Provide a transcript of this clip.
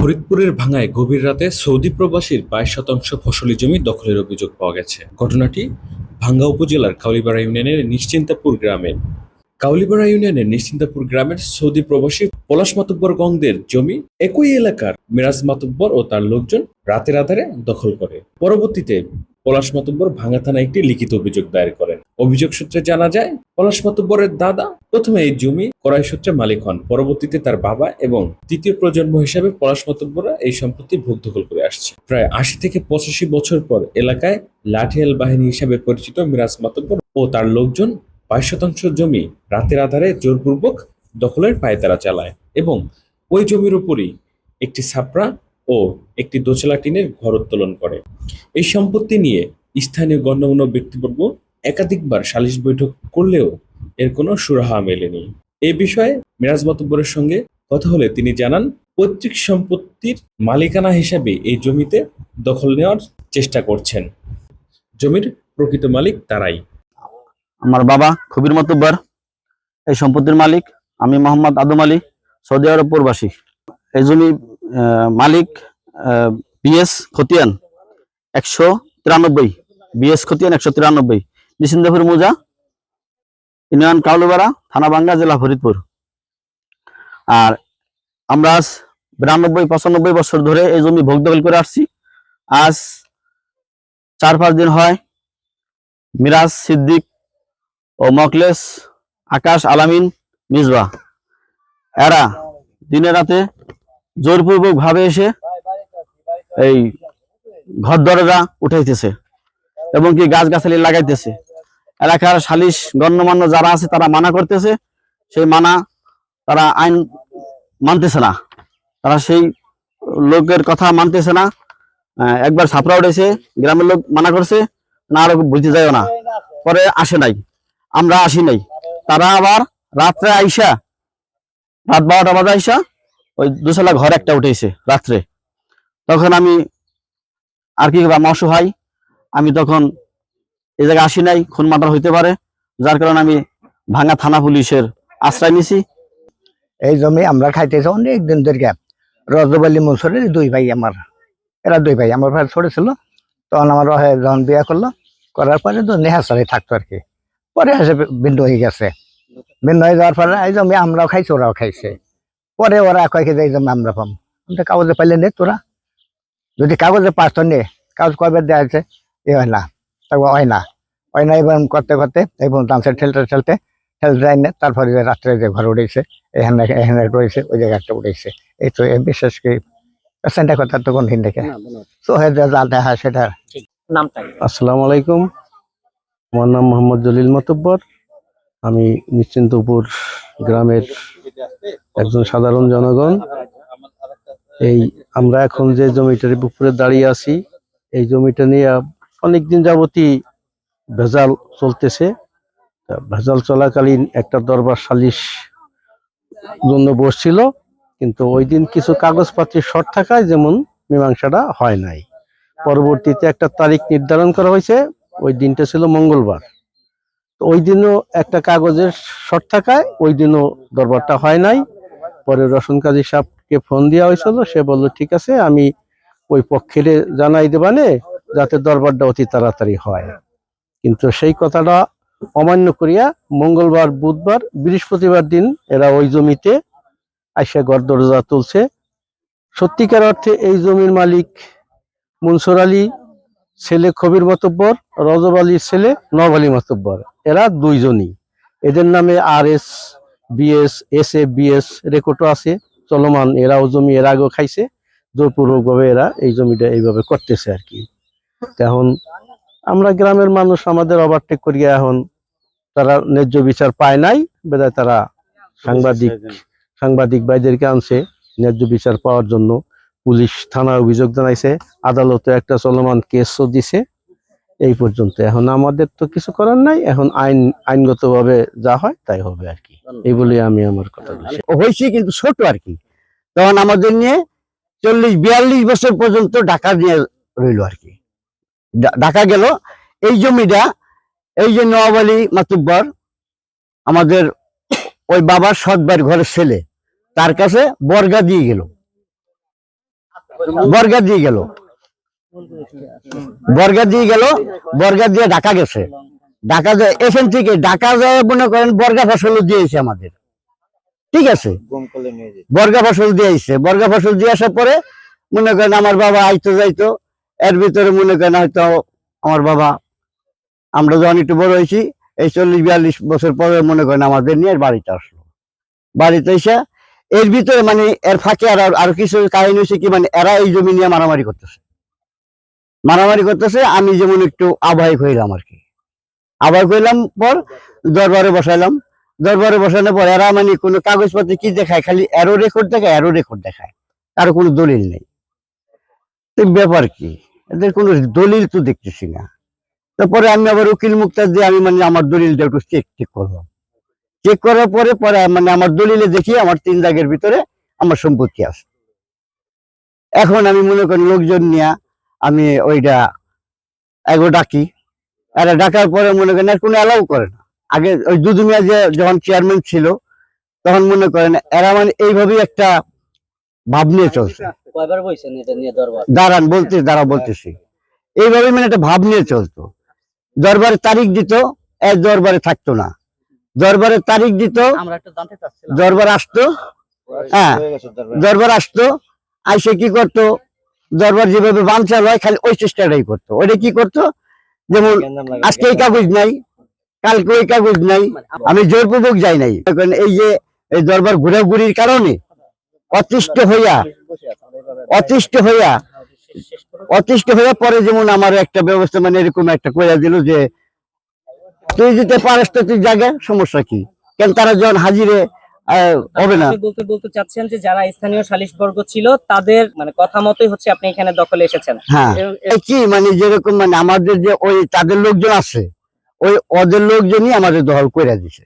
ফরিদপুরের ভাঙায় গভীর রাতে সৌদি প্রবাসীর বাইশ শতাংশ ফসলি জমি দখলের অভিযোগ পাওয়া গেছে। ঘটনাটি ভাঙ্গা উপজেলার কাউলিপাড়া ইউনিয়নের নিশ্চিন্তাপুর গ্রামের। কাউলিপাড়া ইউনিয়নের নিশ্চিন্তাপুর গ্রামের সৌদি প্রবাসী পলাশ মাতব্বর গঙ্গের জমি একই এলাকার মিরাজ মাতব্বর ও তার লোকজন রাতের আধারে দখল করে। পরবর্তীতে পলাশ মাতব্বর ভাঙ্গা থানায় একটি লিখিত অভিযোগ দায়ের করেন। অভিযোগ সূত্রে জানা যায়, পলাশ মাতব্বরের দাদা প্রথমে এই জমি ক্রয় সূত্রে মালিক হন। পরবর্তীতে তার বাবা এবং তৃতীয় প্রজন্ম হিসাবে পলাশ মাতব্বররা এই সম্পত্তি ভোগ দখল করে আসছে। প্রায় আশি থেকে পঁচাশি বছর পর এলাকায় লাঠিয়াল বাহিনী হিসাবে পরিচিত মিরাজ মাতব্বর ও তার লোকজন বাইশ শতাংশ জমি রাতের আধারে জোরপূর্বক দখলের পায়তারা চালায় এবং ওই জমির উপরই একটি ছাপড়া ও একটি দোচলা টিনের ঘর উত্তোলন করে। এই সম্পত্তি নিয়ে স্থানীয় গণ্যমান্য ব্যক্তিবর্গ একাধিকবার সালিশ বৈঠক করলেও এর কোনো সুরাহা মেলেনি। এ বিষয়ে মিরাজ মাতব্বরের সঙ্গে কথা হলে তিনি জানান, পৈতৃক সম্পত্তির মালিকানা হিসাবে এই জমিতে দখল নেওয়ার চেষ্টা করছেন। জমির প্রকৃত মালিক তারাই। আমার বাবা খবির মতব্বর। এই সম্পত্তির মালিক আমি মোহাম্মদ আদম আলী, সৌদি আরব প্রবাসী। এই জমি মালিক বিএস খতিয়ান একশো তিরানব্বই। বিএস খতিয়ান একশো তিরানব্বই। নিসিন্দাপুর মুজা, ইউনিয়ন কাউলুবাড়া থানা বাঙ্গা জেলা ফরিদপুর। আর আমরা আজ বিরানব্বই, পঁচানব্বই বছর ধরে এই জমি ভোগ দখল করে আসছি। আজ চার, পাঁচ দিন হয় মিরাজ, সিদ্দিক ও মকলেস, আকাশ, আলামিন মিসবা এরা দিনে রাতে জোরপূর্বক ভাবে এসে এই ঘর দরজা উঠাইতেছে এবং কি গাছ গাছালি লাগাইতেছে। এলাকার সালিশ গণ্যমান্য যারা আছে, তারা মানা করতেছে। সেই মানা তারা আইন মানতেছে না। তারা সেই লোকের কথা মানতেছে না। একবার ছাপড়া উঠেছে, গ্রামের লোক মানা করছে, না আরও বুঝতে যায়ও না। পরে আসে নাই। আমরা আসি নাই। তারা আবার রাত্রে আইসা, রাত বারোটা বাজে আইসা ওই দুশালা ঘর একটা উঠেছে রাত্রে। তখন আমি আর কি করব, আমি অসহায় আমি তখন এই জায়গায় আসি নাই খুন মার্ডার হইতে পারে যার কারণে আমি ভাঙা থানা পুলিশের আশ্রয় নিছি। এই জমি আমরা খাইতেছি অনেক দিন ধরে রজব আলী দুই ভাই আমার এরা দুই ভাই আমার ভাই ছোট ছিল তখন আমার যখন বিয়ে করল করার পরে তো নেহাসারে থাকতো আর কি। পরে এসে ভিন্ন হয়ে গেছে। ভিন্ন হয়ে যাওয়ার পরে এই জমি আমরাও খাইছি ওরাও খাইছে। পরে ওরা কয়েক এই জমি আমরা পাম আমরা কাগজে পাইলে নে তোরা। যদি কাগজে পাস তো নে। কাগজ কবে দেওয়া আছে এ হয় না। তারপর হয় না। হয় না এবং করতে করতে এবং ডান্সের ঠেলতে ঠেলতে ঠেলতে যাই না। তারপরে যে রাত্রে যে ঘর উঠেছে এখানে এখানে রয়েছে ওই জায়গাটা উঠেছে এই তো এ বিশেষ করে পেশেন্টের কথা তো কোন দিন দেখে তো হয়ে যা দেখা সেটা। আসসালামু আলাইকুম। আমার নাম মোহাম্মদ জলিল মতব্বর। আমি নিশ্চিন্তপুর গ্রামের একজন সাধারণ জনগণ। এই আমরা এখন যে জমিটার উপরে দাঁড়িয়ে আছি, এই জমিটা নিয়ে অনেকদিন যাবতই ভেজাল চলতেছে। ভেজাল চলাকালীন একটা দরবার সালিশ জন্য বসছিল, কিন্তু ওই দিন কিছু কাগজপত্রের শর্ট থাকায় যেমন মীমাংসাটা হয় নাই। পরবর্তীতে একটা তারিখ নির্ধারণ করা হয়েছে, ওই দিনটা ছিল মঙ্গলবার। ওই দিনও একটা কাগজের শর্ট থাকায় ওই দিনও দরবারটা হয় নাই। পরে রসন কাজী সাহেবকে ফোন দেওয়া হয়েছিল, সে বলল, ঠিক আছে, আমি ওই পক্ষের জানাই দেবানে, যাতে দরবারটা অতি তাড়াতাড়ি হয়। কিন্তু সেই কথাটা অমান্য করিয়া মঙ্গলবার, বুধবার, বৃহস্পতিবার দিন এরা ওই জমিতে আইসা ঘর দরজা তুলছে। সত্যিকার অর্থে এই জমির মালিক মনসুর আলী, ছেলে কবির মতব্বর, রজব আলীর ছেলে নব আলী মতব্বর, এরা দুইজনই। এদের নামে R S BS S A BS রেকর্ডও আছে, চলমান, এরাও জমি এর আগেও খাইছে, জোরপূর্বকভাবে এরা এই জমিটা এইভাবে করতেছে আর কি এখন আমরা গ্রামের মানুষ, আমাদের ওভারটেক করিয়া এখন তারা ন্যায্য বিচার পায় নাই, বেদায় তারা সাংবাদিক সাংবাদিক ভাইদেরকে আনছে, ন্যায্য বিচার পাওয়ার জন্য। পুলিশ থানা অভিযোগ জানাইছে, আদালতে একটা চলমান কেসও দিছে। এই পর্যন্ত। এখন আমাদের তো কিছু করার নাই এখন আইন আইনগতভাবে যা হয় তাই হবে আর কি। এই বলে আমি আমার কথা বলছি। হয়েছে কিন্তু ছোট আর কি। তখন আমাদের নিয়ে চল্লিশ বিয়াল্লিশ বছর পর্যন্ত ঢাকা নিয়ে রইল আর কি। ঢাকা গেল এই জমিটা এই যে নওয়াব আলী মাতুব্বর আমাদের ওই বাবার সৎ ভাইয়ের ঘরের ছেলে তার কাছে বর্গা দিয়ে গেল। বর্গা দিয়ে গেল। বর্গা দিয়ে গেল বর্গা দিয়ে ঢাকা গেছে। ঢাকা যায় এখান থেকে ঢাকা যায় মনে করেন বর্গা ফসল দিয়েছে আমাদের। ঠিক আছে? বর্গা ফসল দিয়ে আইছে। বর্গা ফসল দিয়ে আসার পরে মনে করেন আমার বাবা আইতো যাইতো। এর ভিতরে মনে করেন হয়তো আমার বাবা আমরা যখন একটু বড় হয়েছি এই চল্লিশ বিয়াল্লিশ বছর পরে মনে করেন আমাদের নিয়ে বাড়িতে আসলো। বাড়িতে এসে এর ভিতরে মানে এর ফাঁকে আর আর কিছু কাহিনী হয়েছে কি মানে এরা এই জমি নিয়ে মারামারি করতেছে। মারামারি করতেছে, আমি যেমন একটু আবাহিক হইলাম আর কি। আবাহিক হইলাম পর দরবারে বসাইলাম। দরবারে বসানোর পর এরা মানে কোনো কাগজপত্র কি দেখায়? খালি এরো রেকর্ড দেখায় এরো রেকর্ড দেখায়। কারও কোনো দলিল নেই। ব্যাপার কি? এদের কোনো দলিল তো দেখতেছি না। তারপরে আমি আবার উকিল মুক্তার দিয়ে আমি মানে আমার দলিলটা একটু চেক ঠিক করলাম। চেক করার পরে পরে মানে আমার দলিলে দেখি আমার তিন দাগের ভিতরে আমার সম্পত্তি আছে। এখন আমি মনে করি লোকজন নিয়ে আমি ওইটা এগো ডাকি। এরা ডাকার পরে মনে করেন আর কোনো অ্যালাউ করে না। আগে ওই দুদুমিয়া যে যখন চেয়ারম্যান ছিল তখন মনে করেন এরা মানে এইভাবেই একটা ভাব নিয়ে চলছে। দাঁড়ান বলতে দাঁড়া বলতেছি। এইভাবে মানে একটা ভাব নিয়ে চলতো। দরবারে তারিখ দিত এক দরবারে থাকতো না। দরবারে তারিখ দিত দরবার আসতো হ্যাঁ দরবার আসতো আইসে কি করতো? দরবার যেভাবে বাঞ্চাল হয় খালি ওই চেষ্টাটাই করতো। ওইটা কি করতো? যেমন আজকে এই কাগজ নাই কালকে ওই কাগজ নাই আমি জোরপূর্বক যাই নাই। এই যে এই দরবার ঘোরাঘুরির কারণে অতিষ্ঠ হইয়া অতিষ্ঠ হইয়া অতিষ্ঠ হইয়া পরে যেমন আমার একটা ব্যবস্থা মানে এরকম একটা কইয়া দিল যে তুই যেতে পারিস তো তুই জায়গা সমস্যা কি? কেন তারা যখন হাজিরে হবে না। বলতে বলতে চাচ্ছেন যে যারা স্থানীয় সালিশ বর্গ ছিল তাদের মানে কথা মতোই হচ্ছে আপনি এখানে দখলে এসেছেন। হ্যাঁ। কি মানে যেরকম মানে আমাদের যে ওই তাদের লোকজন আছে ওই ওদের লোকজনই আমাদের দখল করে দিছে।